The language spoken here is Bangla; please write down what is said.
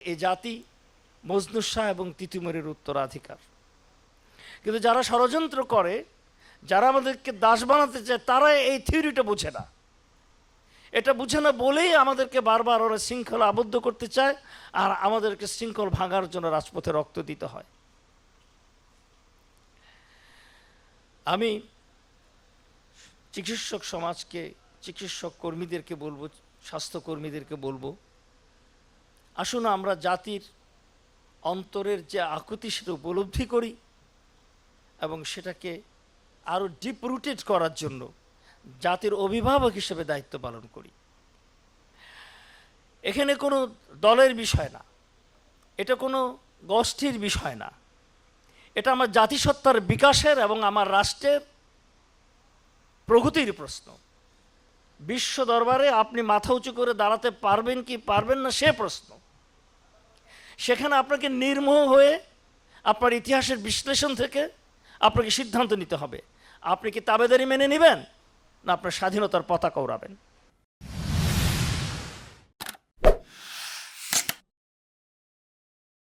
এ জাতি মজনু শাহ এবং তিতুমরের উত্তরাধিকার। কিন্তু যারা ষড়যন্ত্র করে, যারা আমাদেরকে দাস বানাতে চায়, তারা এই থিওরিটা বোঝে না। এটা বুঝে না বলেই আমাদেরকে বারবার ওরা শৃঙ্খলা আবদ্ধ করতে চায় আর আমাদেরকে শৃঙ্খল ভাঙার জন্য রাজপথে রক্ত দিতে হয়। আমি চিকিৎসক সমাজকে, চিকিৎসক কর্মীদেরকে বলব, স্বাস্থ্যকর্মীদেরকে বলব আসুন আমরা জাতির অন্তরের যে আকুতি সেটা উপলব্ধি করি এবং সেটাকে আরও ডিপ রুটেড করার জন্য জাতির অভিভাবক হিসেবে দায়িত্ব পালন করি। এখানে কোনো দলের বিষয় না। এটা কোনো গোষ্ঠীর বিষয় না। এটা আমার জাতিসত্তার বিকাশের এবং আমার রাষ্ট্রের প্রগতির প্রশ্ন। বিশ্ব দরবারে আপনি মাথা উঁচু করে দাঁড়াতে পারবেন কি পারবেন না সে প্রশ্ন। সেখানে আপনাকে নির্মোহ হয়ে আপনার ইতিহাসের বিশ্লেষণ থেকে আপনাকে সিদ্ধান্ত নিতে হবে। আপনি কি তাবেদারি মেনে নেবেন? না, আপনার স্বাধীনতার পতাকা উড়াবেন।